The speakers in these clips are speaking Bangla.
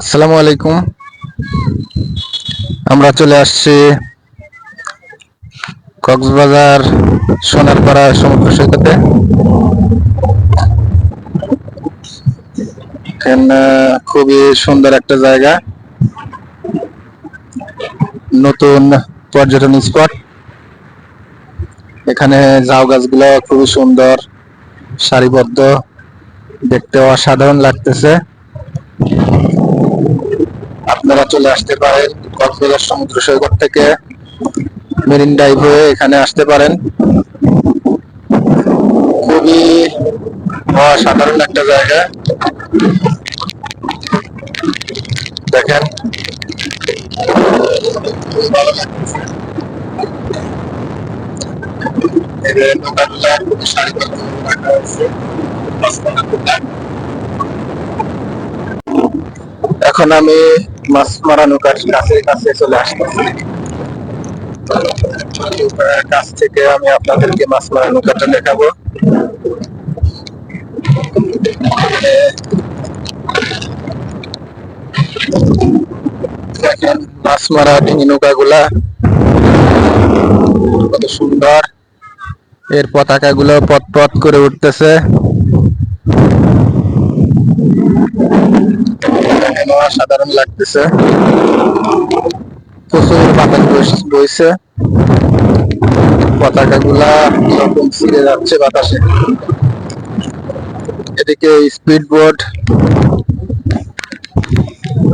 আসসালামু আলাইকুম। আমরা চলে আসছি কক্সবাজার সোনারপাড়া সমুদ্র সৈকতে। খুবই সুন্দর একটা জায়গা। নতুন পর্যটন স্পট। এখানে ঝাউ গাছগুলো খুবই সুন্দর, সারিবদ্ধ দেখতে অসাধারণ লাগতেছে। আপনারা চলে আসতে পারেন কক্সবাজার সমুদ্র সৈকত থেকে মেরিন ড্রাইভ হয়ে এখানে আসতে পারেন। খুবই অসাধারণ একটা জায়গা। দেখেন। এখন আমি মাছ মারা নৌকার কাছে কাছে চলে আসতেছি। কাছ থেকে আমি আপনাদেরকে মাছ মারা নৌকাটা দেখাবো। দেখেন, মাছ মারা ডিঙি নৌকা গুলা কত সুন্দর। এর পতাকা গুলো পথ পথ করে উঠতেছে। দেখেন অসাধারণ লাগতেছে। প্রচুর বাতাস বইছে। পতাকা গুলা কীরকম ছিঁড়ে যাচ্ছে বাতাসে। এদিকে স্পিড বোর্ড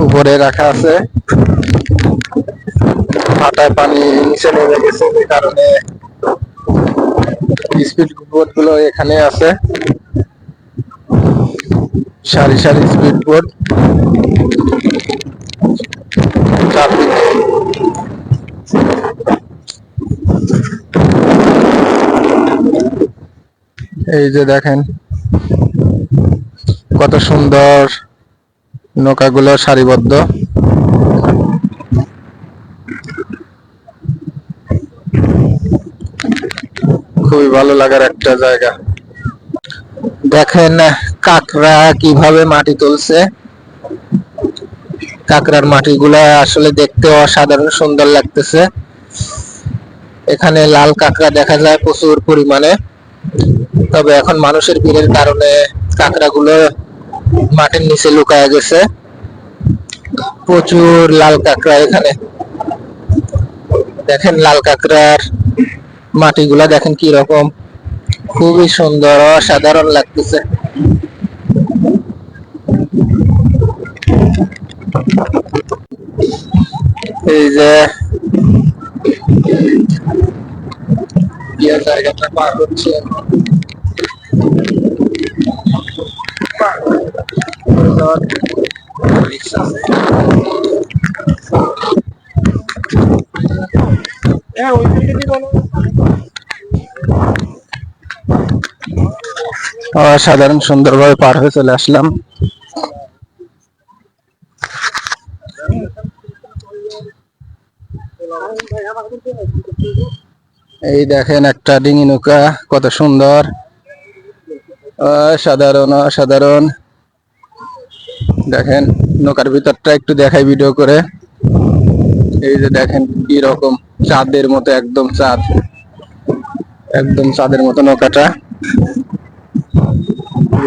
উপরে রাখা আছে। মাথায় পানি নিচে নেমে গেছে, যে কারণে স্পিড বোর্ডগুলো এখানে আছে। সারি সারি স্পিড বোর্ড এই যে দেখেন, কত সুন্দর নৌকাগুলো সারিবদ্ধ। খুবই ভালো লাগার একটা জায়গা। দেখেন কাকড়া কীভাবে মাটি তুলছে? কাকড়ার মাটিগুলা আসলে দেখতে অসাধারণ সুন্দর লাগতেছে। এখানে লাল কাকড়া দেখা যায় প্রচুর পরিমাণে। তবে এখন মানুষের ভিড়ের কারণে কাকড়াগুলো মাটির নিচে লুকায় গেছে। প্রচুর লাল কাকড়া এখানে। দেখেন লাল কাকড়ার মাটিগুলা দেখেন কি রকম খুবই সুন্দর, অসাধারণ লাগতেছে। এই যে জায়গাটা পার হচ্ছে। হ্যাঁ, ওই দিকে বলো। অসাধারণ সুন্দরভাবে পার হয়ে চলে আসলাম এই দেখেন একটা ডিঙি নৌকা, কত সুন্দর। সাধারণ অসাধারণ। দেখেন, নৌকার ভিতরটা একটু দেখাই ভিডিও করে। এই যে দেখেন, কি রকম চাঁদের মতো, একদম চাঁদ। একদম চাঁদের মতো নৌকাটা।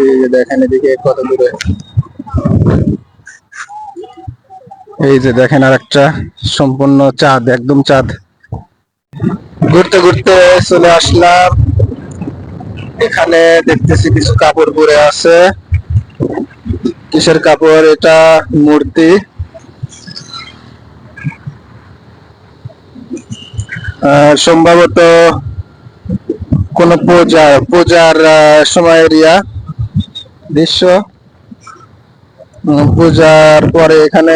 এই যে দেখেন এদিকে কত দূরে। এই যে দেখেন আর একটা সম্পূর্ণ চাঁদ, একদম চাঁদ। ঘুরতে ঘুরতে চলে আসলাম। এখানে দেখতেছি কিছু কাপড় পরে আছে। কিসের কাপড়? এটা মূর্তি। সম্ভবত কোন পূজা, পূজার সময় এরিয়া। দৃশ্য। পূজার পরে এখানে